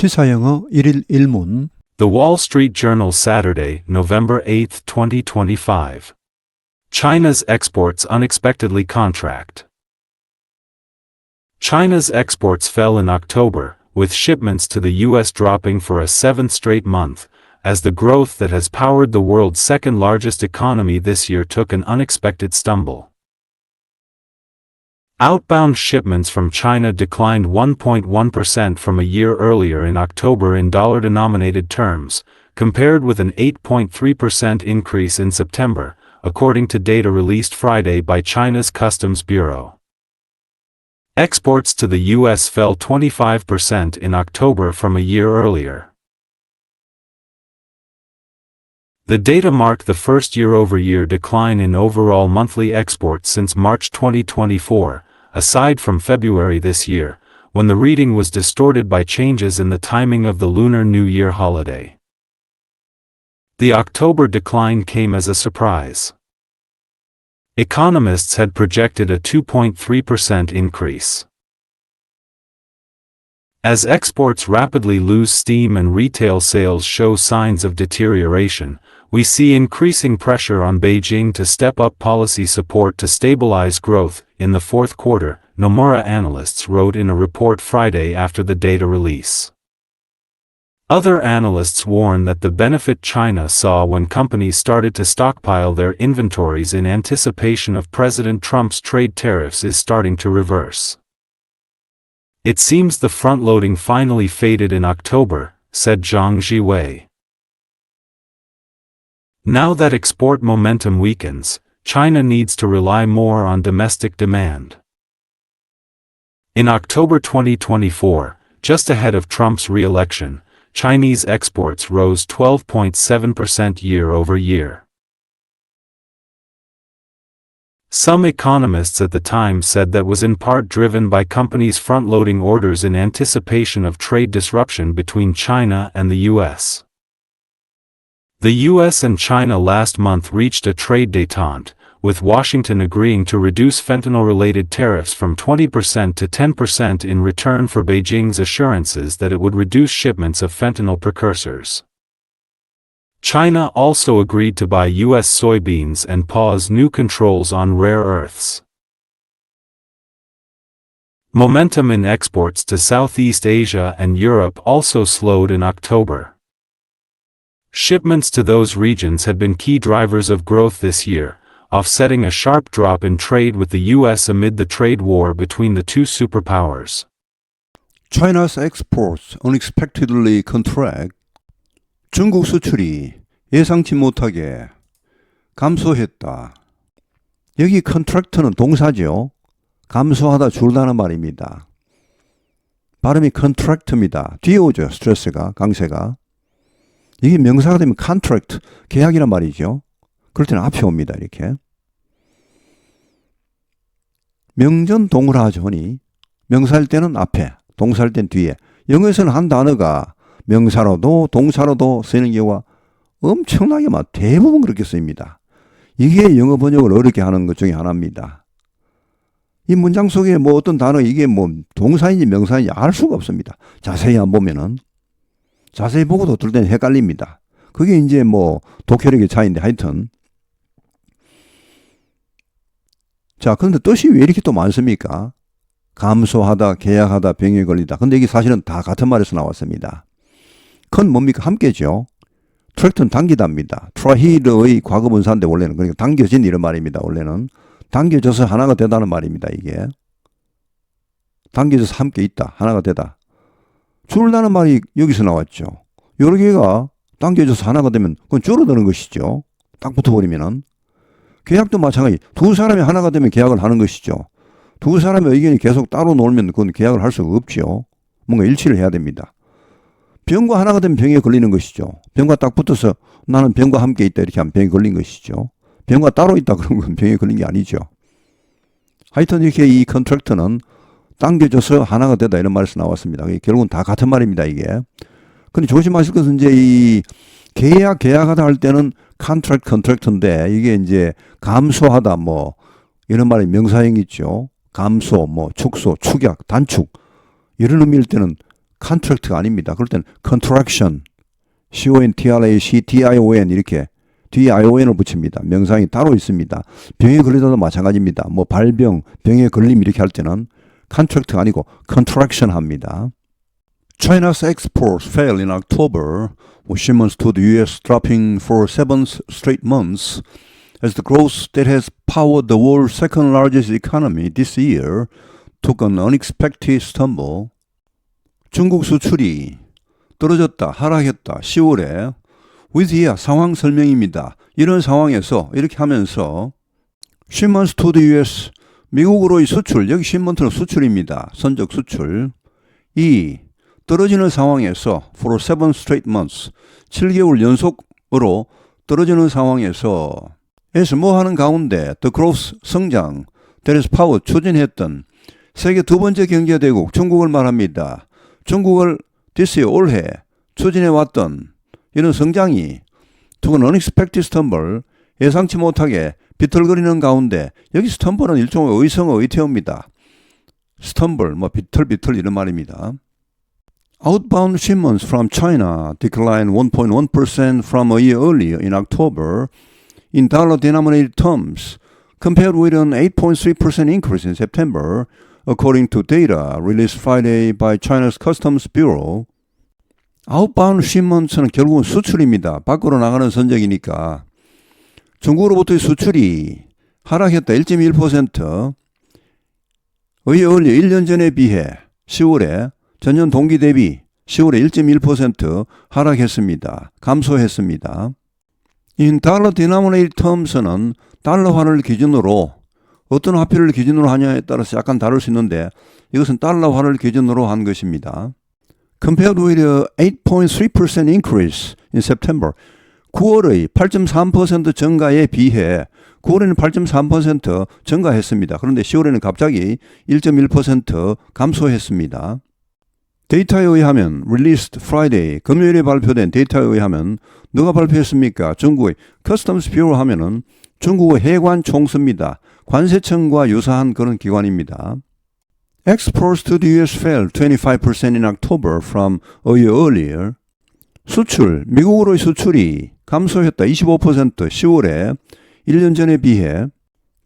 시사영어 1일 1문 The Wall Street Journal Saturday, November 8, 2025. China's exports unexpectedly contract. China's exports fell in October, with shipments to the U.S. dropping for a seventh straight month, as the growth that has powered the world's second largest economy this year took an unexpected stumble. Outbound shipments from China declined 1.1% from a year earlier in October in dollar-denominated terms, compared with an 8.3% increase in September, according to data released Friday by China's Customs Bureau. Exports to the U.S. fell 25% in October from a year earlier. The data marked the first year-over-year decline in overall monthly exports since March 2024, aside from February this year, when the reading was distorted by changes in the timing of the Lunar New Year holiday. The October decline came as a surprise. Economists had projected a 2.3% increase. As exports rapidly lose steam and retail sales show signs of deterioration, we see increasing pressure on Beijing to step up policy support to stabilize growth. In the fourth quarter, Nomura analysts wrote in a report Friday after the data release. Other analysts warn that the benefit China saw when companies started to stockpile their inventories in anticipation of President Trump's trade tariffs is starting to reverse. It seems the front-loading finally faded in October, said Zhang Jiwei. Now that export momentum weakens, China needs to rely more on domestic demand. In October 2024, just ahead of Trump's re-election, Chinese exports rose 12.7% year over year. Some economists at the time said that was in part driven by companies front-loading orders in anticipation of trade disruption between China and the U.S. The US and China last month reached a trade détente, with Washington agreeing to reduce fentanyl-related tariffs from 20% to 10% in return for Beijing's assurances that it would reduce shipments of fentanyl precursors. China also agreed to buy U.S. soybeans and pause new controls on rare earths. Momentum in exports to Southeast Asia and Europe also slowed in October. Shipments to those regions had been key drivers of growth this year, offsetting a sharp drop in trade with the U.S. amid the trade war between the two superpowers. China's exports unexpectedly contract 중국 수출이 예상치 못하게 감소했다. 여기 contract는 동사죠. 감소하다 줄다는 말입니다. 발음이 contract입니다. 뒤에 오죠. 스트레스가, 강세가. 이게 명사가 되면 contract, 계약이란 말이죠. 그럴 때는 앞에 옵니다. 이렇게. 명전 동을하죠. 니 명사일 때는 앞에, 동사일 때는 뒤에. 영어에서는 한 단어가 명사로도 동사로도 쓰이는 경우가 엄청나게 많, 대부분 그렇게 쓰입니다. 이게 영어 번역을 어렵게 하는 것 중에 하나입니다. 이 문장 속에 뭐 어떤 단어 이게 뭐 동사인지 명사인지 알 수가 없습니다. 자세히 안 보면은 자세히 보고도 어떨 때는 헷갈립니다. 그게 이제 뭐 독해력의 차이인데 하여튼 자 그런데 뜻이 왜 이렇게 또 많습니까? 감소하다, 계약하다, 병에 걸리다. 근데 이게 사실은 다 같은 말에서 나왔습니다. 큰 뭡니까? 함께죠. 트랙트는 당기답니다. 트라히드의 과거분사인데 원래는 그러니까 당겨진 이런 말입니다. 원래는 당겨져서 하나가 되다는 말입니다. 이게 당겨져서 함께 있다. 하나가 되다. 줄다는 말이 여기서 나왔죠. 여러 개가 당겨져서 하나가 되면 그건 줄어드는 것이죠. 딱 붙어버리면은. 계약도 마찬가지. 두 사람이 하나가 되면 계약을 하는 것이죠. 두 사람의 의견이 계속 따로 놀면 그건 계약을 할 수가 없죠. 뭔가 일치를 해야 됩니다. 병과 하나가 되면 병에 걸리는 것이죠. 병과 딱 붙어서 나는 병과 함께 있다 이렇게 하면 병에 걸린 것이죠. 병과 따로 있다 그런 건 병에 걸린 게 아니죠. 하여튼 이렇게 이 컨트랙트는 당겨져서 하나가 되다 이런 말에서 나왔습니다. 결국은 다 같은 말입니다, 이게. 근데 조심하실 것은 이제 이 계약, 계약하다 할 때는 컨트랙트, 컨트랙트인데 이게 이제 감소하다 뭐 이런 말이 명사형 있죠. 감소, 뭐 축소, 축약, 단축 이런 의미일 때는 contract가 아닙니다. 그럴 땐 contraction, c-o-n-t-r-a-c-t-i-o-n 이렇게 뒤에 i-o-n을 붙입니다. 명상이 따로 있습니다. 병에 걸리다도 마찬가지입니다. 뭐 발병, 병에 걸림 이렇게 할 때는 contract가 아니고 contraction 합니다. China's exports fell in October, with shipments to the U.S. dropping for seven straight months, as the growth that has powered the world's second largest economy this year took an unexpected stumble. 중국 수출이 떨어졌다, 하락했다, 10월에 위드히야 상황 설명입니다. 이런 상황에서 이렇게 하면서 shipments to the U.S. 미국으로의 수출, 여기 shipment는 수출입니다. 선적 수출. 이 떨어지는 상황에서 for seven straight months 7개월 연속으로 떨어지는 상황에서 에서 뭐 하는 가운데 the growth 성장 that is power 추진했던 세계 두 번째 경제대국 중국을 말합니다. 중국을 year 올해 추진해 왔던 이런 성장이 to an unexpected stumble 예상치 못하게 비틀거리는 가운데 여기 스텀블은 일종의 의성어 의태어입니다. 스텀블 뭐 비틀비틀 이런 말입니다. Outbound shipments from China declined 1.1% from a year earlier in October in dollar denominated terms, compared with an 8.3% increase in September, according to data released Friday by China's Customs Bureau. Outbound shipments는 결국은 수출입니다. 밖으로 나가는 선적이니까. 중국으로부터의 수출이 하락했다 1.1%. 의회 얼리 1년 전에 비해 10월에 전년 동기 대비 10월에 1.1% 하락했습니다. 감소했습니다. In dollar denominated terms는 달러화를 기준으로 어떤 화폐를 기준으로 하냐에 따라서 약간 다를 수 있는데 이것은 달러화를 기준으로 한 것입니다. Compared with a 8.3% increase in September, 9월의 8.3% 증가에 비해 9월에는 8.3% 증가했습니다. 그런데 10월에는 갑자기 1.1% 감소했습니다. 데이터에 의하면 released Friday 금요일에 발표된 데이터에 의하면 누가 발표했습니까? 중국의 Customs Bureau 하면은 중국의 해관 총수입니다. 관세청과 유사한 그런 기관입니다. Exports to the US fell 25% in October from a year earlier. 수출, 미국으로의 수출이 감소했다 25% 10월에 1년 전에 비해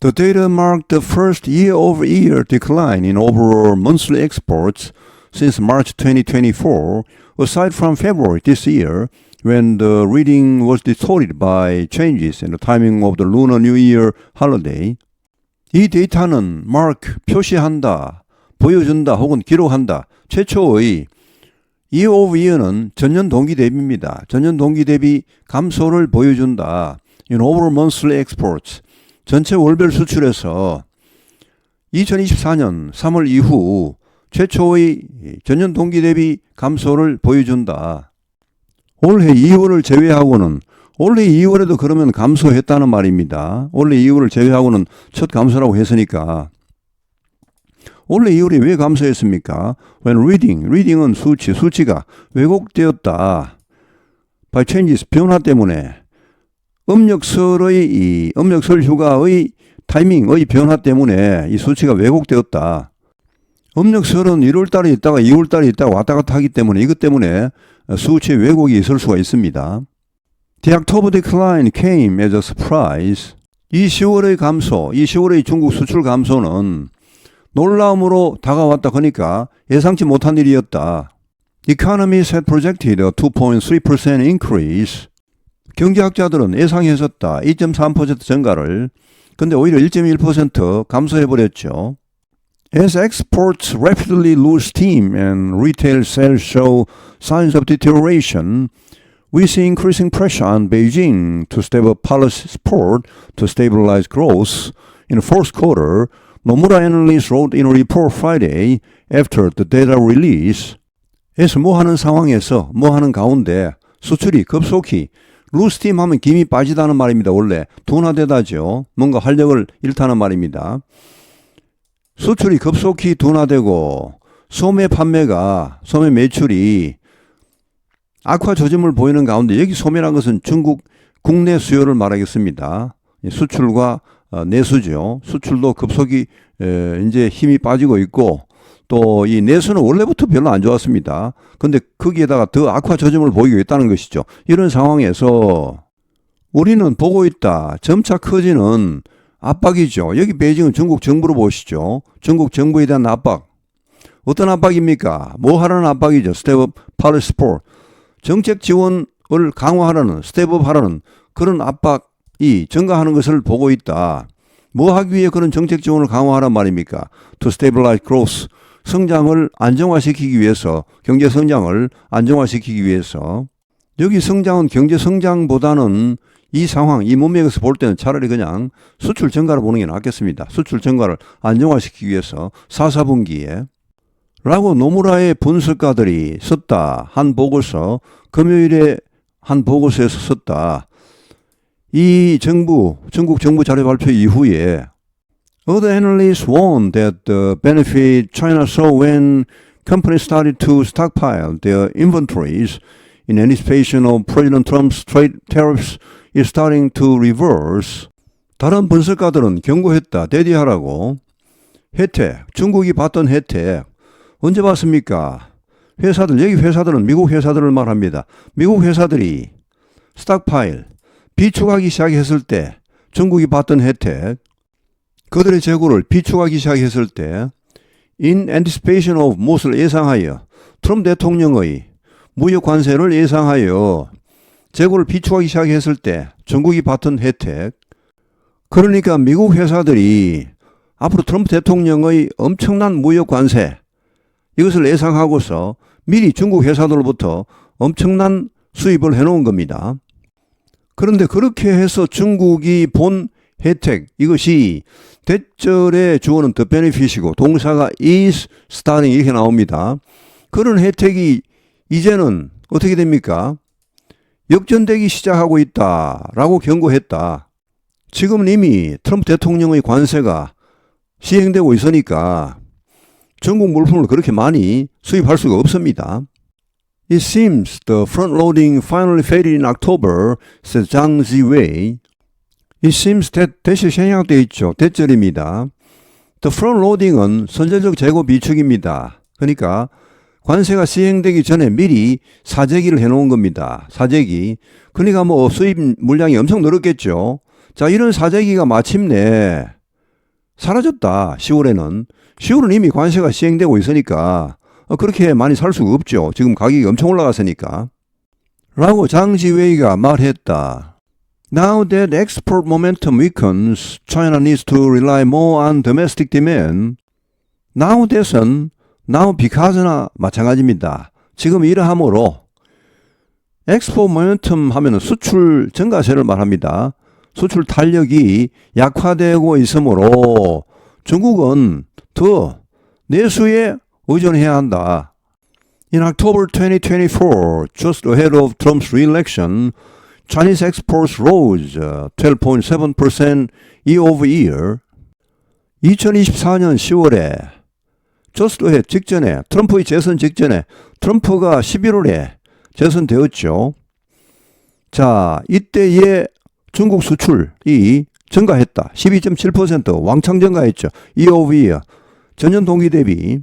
The data marked the first year-over-year decline in overall monthly exports since March 2024, aside from February this year, when the reading was distorted by changes in the timing of the Lunar New Year holiday. 이 데이터는 mark 표시한다, 보여준다 혹은 기록한다. 최초의 over year는 전년 동기 대비입니다. 전년 동기 대비 감소를 보여준다. In overall monthly exports. 전체 월별 수출에서 2024년 3월 이후 최초의 전년 동기 대비 감소를 보여준다. 올해 2월을 제외하고는 올해 2월에도 그러면 감소했다는 말입니다. 올해 2월을 제외하고는 첫 감소라고 했으니까 올해 2월에 왜 감소했습니까? When reading, reading은 수치, 수치가 왜곡되었다. by changes, 변화 때문에 음력설의 이 음력설 휴가의 타이밍의 변화 때문에 이 수치가 왜곡되었다. 음력설은 1월 달에 있다가 2월 달에 있다가 왔다 갔다 하기 때문에 이것 때문에 수치의 왜곡이 있을 수가 있습니다. The October decline came as a surprise. 이 10월의 감소, 이 10월의 중국 수출 감소는 놀라움으로 다가왔다 그러니까 예상치 못한 일이었다. Economists had projected a 2.3% increase. 경제학자들은 예상했었다. 2.3% 증가를. 근데 오히려 1.1% 감소해버렸죠. As exports rapidly lose steam and retail sales show signs of deterioration, we see increasing pressure on Beijing to step up policy support to stabilize growth. In the fourth quarter, Nomura analysts wrote in a report Friday after the data release. 에서 뭐 하는 상황에서 뭐 하는 가운데 수출이 급속히 루스팀 하면 김이 빠지다는 말입니다. 원래 둔화되다죠. 뭔가 활력을 잃다는 말입니다. 수출이 급속히 둔화되고 소매 판매가 소매 매출이 악화 조짐을 보이는 가운데 여기 소매란 것은 중국 국내 수요를 말하겠습니다. 수출과 어, 내수죠. 수출도 급속히 에, 이제 힘이 빠지고 있고 또또이 내수는 원래부터 별로 안 좋았습니다. 근데 거기에다가 더 악화 조짐을 보이고 있다는 것이죠. 이런 상황에서 우리는 보고 있다. 점차 커지는 압박이죠. 여기 베이징은 중국 정부로 보시죠. 중국 정부에 대한 압박. 어떤 압박입니까? 뭐 하라는 압박이죠. 스텝업 파르스포. 정책 지원을 강화하라는 스텝업 하라는 그런 압박 이 증가하는 것을 보고 있다. 뭐 하기 위해 그런 정책 지원을 강화하란 말입니까? To stabilize growth. 성장을 안정화시키기 위해서, 경제 성장을 안정화시키기 위해서. 여기 성장은 경제 성장보다는 이 상황, 이 문맥에서 볼 때는 차라리 그냥 수출 증가를 보는 게 낫겠습니다. 수출 증가를 안정화시키기 위해서 4, 4분기에 라고 노무라의 분석가들이 썼다. 한 보고서, 금요일에 한 보고서에서 썼다. 이 정부, 중국 정부 자료 발표 이후에 other analysts warned that the benefit China saw when companies started to stockpile their inventories in anticipation of President Trump's trade tariffs is starting to reverse. 다른 분석가들은 경고했다. 대디하라고. 혜택, 중국이 받던 혜택. 언제 받습니까? 회사들, 여기 회사들은 미국 회사들을 말합니다. 미국 회사들이 스탁파일, 비축하기 시작했을 때 중국이 받던 혜택, 그들의 재고를 비축하기 시작했을 때 in anticipation of 무엇을 예상하여 트럼프 대통령의 무역 관세를 예상하여 재고를 비축하기 시작했을 때 중국이 받던 혜택 그러니까 미국 회사들이 앞으로 트럼프 대통령의 엄청난 무역 관세 이것을 예상하고서 미리 중국 회사들로부터 엄청난 수입을 해놓은 겁니다. 그런데 그렇게 해서 중국이 본 혜택 이것이 대절의 주어는 the benefit이고 동사가 is starting 이렇게 나옵니다. 그런 혜택이 이제는 어떻게 됩니까? 역전되기 시작하고 있다라고 경고했다. 지금은 이미 트럼프 대통령의 관세가 시행되고 있으니까 중국 물품을 그렇게 많이 수입할 수가 없습니다. It seems the front loading finally faded in October, said Zhang Ziwei. It seems that 대시 생략되어 있죠. 대절입니다. The front loading은 선제적 재고 비축입니다. 그러니까 관세가 시행되기 전에 미리 사재기를 해놓은 겁니다. 사재기. 그러니까 뭐 수입 물량이 엄청 늘었겠죠. 자, 이런 사재기가 마침내 사라졌다. 10월에는. 10월은 이미 관세가 시행되고 있으니까 어, 그렇게 많이 살 수가 없죠. 지금 가격이 엄청 올라갔으니까. 라고 장지웨이가 말했다. Now that export momentum weakens, China needs to rely more on domestic demand. Now that은 now because나 마찬가지입니다. 지금 이러함으로 엑스포 모멘텀 하면 수출 증가세를 말합니다. 수출 탄력이 약화되고 있으므로 중국은 더 내수에 의존해야 한다. In October 2024, just ahead of Trump's re-election, Chinese exports rose uh, 12.7% year over year. 2024년 10월에 just ahead 직전에 트럼프의 재선 직전에 트럼프가 11월에 재선되었죠. 자, 이때의 중국 수출이 증가했다. 12.7% 왕창 증가했죠. year over year. 전년 동기 대비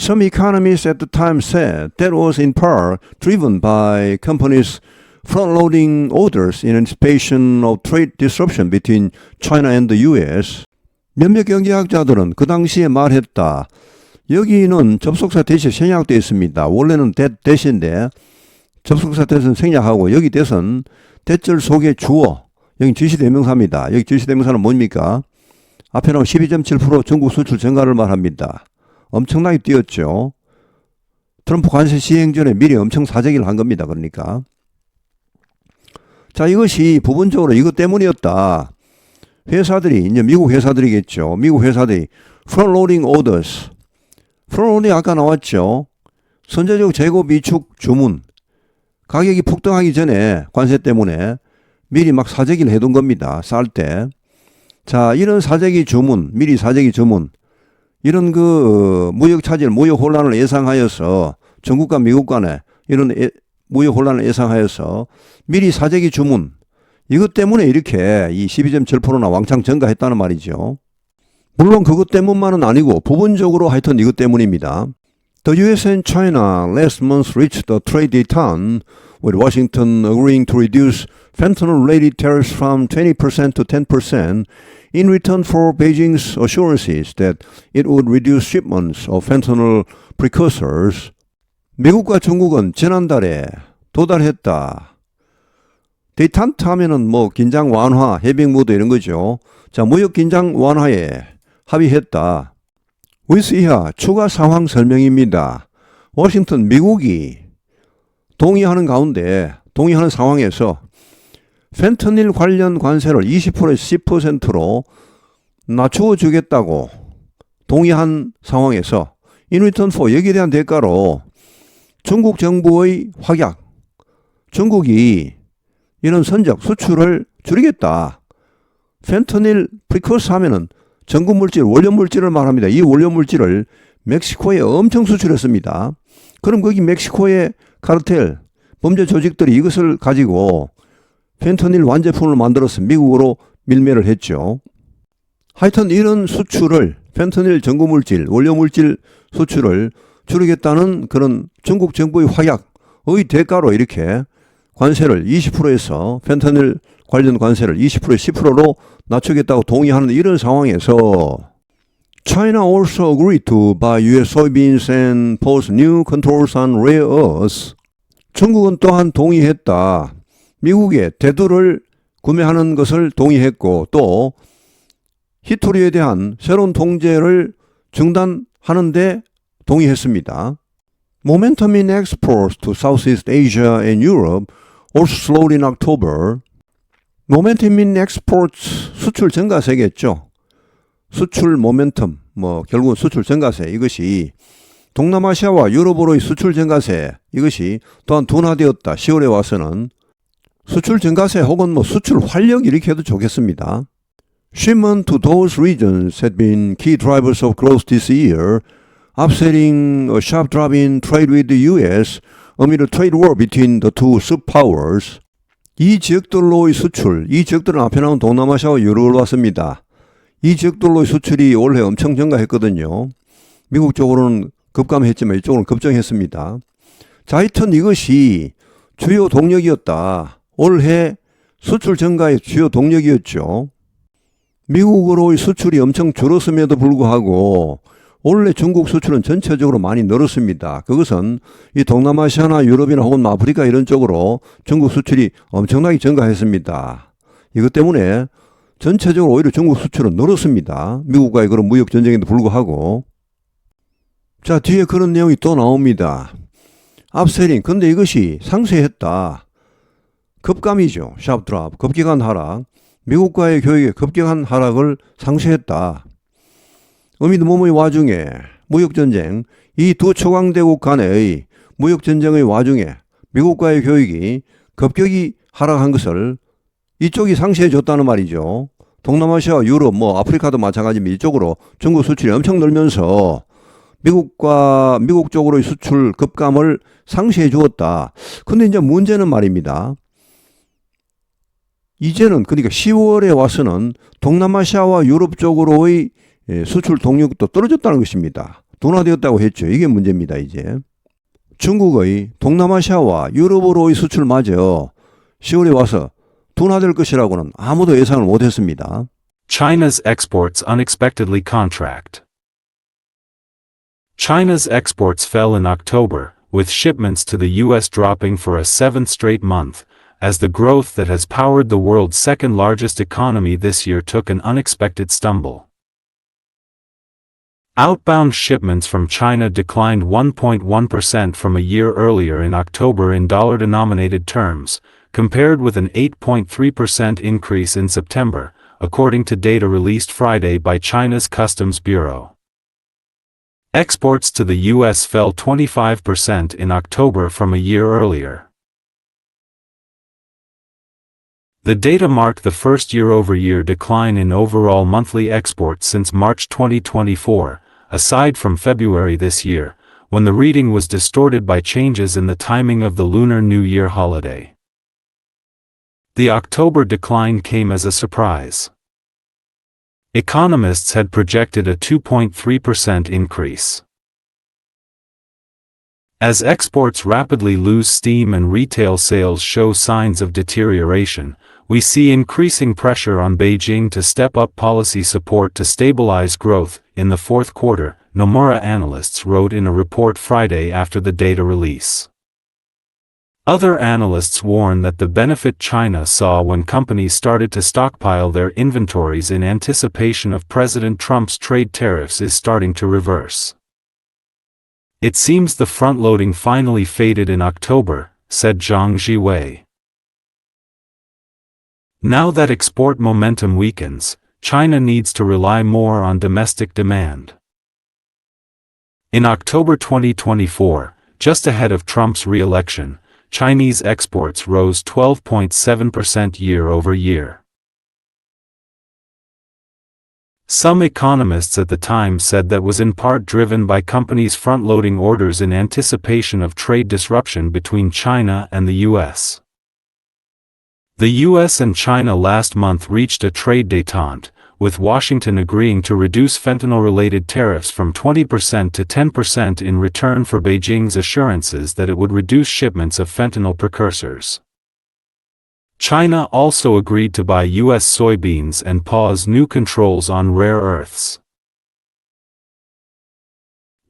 Some economists at the time said that was in part driven by companies front-loading orders in anticipation of trade disruption between China and the U.S. 몇몇 경제학자들은 그 당시에 말했다. 여기는 접속사 대신 생략되어 있습니다. 원래는 대, 대신데 접속사 대신 생략하고 여기 대선 대절 속의 주어 여기 지시대명사입니다. 여기 지시대명사는 뭡니까? 앞에 나온 12.7% 중국 수출 증가를 말합니다. 엄청나게 뛰었죠. 트럼프 관세 시행 전에 미리 엄청 사재기를 한 겁니다. 그러니까. 자, 이것이 부분적으로 이것 때문이었다. 회사들이, 이제 미국 회사들이겠죠. 미국 회사들이 front loading orders. front loading 아까 나왔죠. 선제적 재고 비축 주문. 가격이 폭등하기 전에 관세 때문에 미리 막 사재기를 해둔 겁니다. 쌀 때. 자, 이런 사재기 주문, 미리 사재기 주문. 이런 그 무역 차질, 무역 혼란을 예상하여서 중국과 미국 간에 이런 예- 무역 혼란을 예상하여서 미리 사재기 주문 이것 때문에 이렇게 이 12.7%나 왕창 증가했다는 말이죠. 물론 그것 때문만은 아니고 부분적으로 하여튼 이것 때문입니다. The US and China last month reached a trade deal with Washington agreeing to reduce fentanyl-related tariffs from 20% to 10% in return for Beijing's assurances that it would reduce shipments of fentanyl precursors. 미국과 중국은 지난달에 도달했다. 데이탄트 하면은 뭐 긴장 완화, 해빙 무드 이런 거죠. 자, 무역 긴장 완화에 합의했다. 위스 이하 추가 상황 설명입니다. 워싱턴 미국이 동의하는 가운데 동의하는 상황에서 펜터닐 관련 관세를 20%에서 10%로 낮추어 주겠다고 동의한 상황에서 인리턴 4 여기에 대한 대가로 중국 정부의 확약 중국이 이런 선적 수출을 줄이겠다. 펜터닐 프리커스 하면은 전구 물질, 원료 물질을 말합니다. 이 원료 물질을 멕시코에 엄청 수출했습니다. 그럼 거기 멕시코의 카르텔, 범죄 조직들이 이것을 가지고 펜터닐 완제품을 만들어서 미국으로 밀매를 했죠. 하여튼 이런 수출을 펜터닐 전구 물질, 원료 물질 수출을 줄이겠다는 그런 중국 정부의 활약의 대가로 이렇게 관세를 20%에서 펜터닐 관련 관세를 20%에 10%로 낮추겠다고 동의하는 이런 상황에서 China also agreed to buy US soybeans and pose new controls on rare earths. 중국은 또한 동의했다. 미국의 대두를 구매하는 것을 동의했고 또 히토리에 대한 새로운 통제를 중단하는데 동의했습니다. Momentum in exports to Southeast Asia and Europe also slowed in October. Momentum in exports 수출 증가세겠죠. 수출 모멘텀 뭐 결국은 수출 증가세 이것이 동남아시아와 유럽으로의 수출 증가세 이것이 또한 둔화되었다. 10월에 와서는 수출 증가세 혹은 뭐 수출 활력 이렇게 해도 좋겠습니다. Shipment to those regions had been key drivers of growth this year, offsetting a sharp drop in trade with the U.S. amid a trade war between the two superpowers. 이 지역들로의 수출, 이 지역들은 앞에 나온 동남아시아와 유럽을 왔습니다. 이 지역들로의 수출이 올해 엄청 증가했거든요. 미국 쪽으로는 급감했지만 이쪽으로는 급증했습니다. 자, 하여튼 이것이 주요 동력이었다. 올해 수출 증가의 주요 동력이었죠. 미국으로의 수출이 엄청 줄었음에도 불구하고 원래 중국 수출은 전체적으로 많이 늘었습니다. 그것은 이 동남아시아나 유럽이나 혹은 아프리카 이런 쪽으로 중국 수출이 엄청나게 증가했습니다. 이것 때문에 전체적으로 오히려 중국 수출은 늘었습니다. 미국과의 그런 무역 전쟁에도 불구하고. 자, 뒤에 그런 내용이 또 나옵니다. 앞세링. 근데 이것이 상쇄했다. 급감이죠. 샵 드랍. 급격한 하락. 미국과의 교역의 급격한 하락을 상쇄했다. 어미드 몸의 와중에 무역전쟁, 이 두 초강대국 간의 무역전쟁의 와중에 미국과의 교역이 급격히 하락한 것을 이쪽이 상쇄해 줬다는 말이죠. 동남아시아, 유럽, 뭐 아프리카도 마찬가지입니다. 이쪽으로 중국 수출이 엄청 늘면서 미국과 미국 쪽으로의 수출 급감을 상쇄해 주었다. 근데 이제 문제는 말입니다. 이제는 그러니까 10월에 와서는 동남아시아와 유럽 쪽으로의 예, 수출 동력도 떨어졌다는 것입니다. 둔화되었다고 했죠. 이게 문제입니다, 이제. 중국의 동남아시아와 유럽으로의 수출마저 10월에 와서 둔화될 것이라고는 아무도 예상을 못했습니다. China's exports unexpectedly contract. China's exports fell in October, with shipments to the U.S. dropping for a seventh straight month, as the growth that has powered the world's second largest economy this year took an unexpected stumble. Outbound shipments from China declined 1.1% from a year earlier in October in dollar denominated terms, compared with an 8.3% increase in September, according to data released Friday by China's Customs Bureau. Exports to the U.S. fell 25% in October from a year earlier. The data marked the first year-over-year decline in overall monthly exports since March 2024, aside from February this year, when the reading was distorted by changes in the timing of the Lunar New Year holiday. The October decline came as a surprise. Economists had projected a 2.3% increase. As exports rapidly lose steam and retail sales show signs of deterioration, we see increasing pressure on Beijing to step up policy support to stabilize growth in the fourth quarter, Nomura analysts wrote in a report Friday after the data release. Other analysts warn that the benefit China saw when companies started to stockpile their inventories in anticipation of President Trump's trade tariffs is starting to reverse. It seems the front-loading finally faded in October, said Zhang Jiwei. Now that export momentum weakens, China needs to rely more on domestic demand. In October 2024, just ahead of Trump's re-election, Chinese exports rose 12.7% year over year Some economists at the time said that was in part driven by companies front-loading orders in anticipation of trade disruption between China and the US. The US and China last month reached a trade détente, with Washington agreeing to reduce fentanyl-related tariffs from 20% to 10% in return for Beijing's assurances that it would reduce shipments of fentanyl precursors. China also agreed to buy U.S. soybeans and pause new controls on rare earths.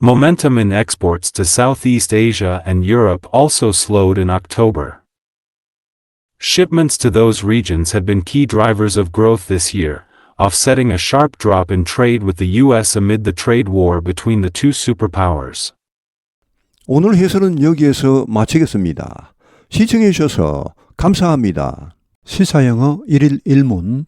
Momentum in exports to Southeast Asia and Europe also slowed in October. Shipments to those regions had been key drivers of growth this year, offsetting a sharp drop in trade with the U.S. amid the trade war between the two superpowers. 오늘 해설은 여기에서 마치겠습니다. 시청해 주셔서 감사합니다. 시사영어 1일 1문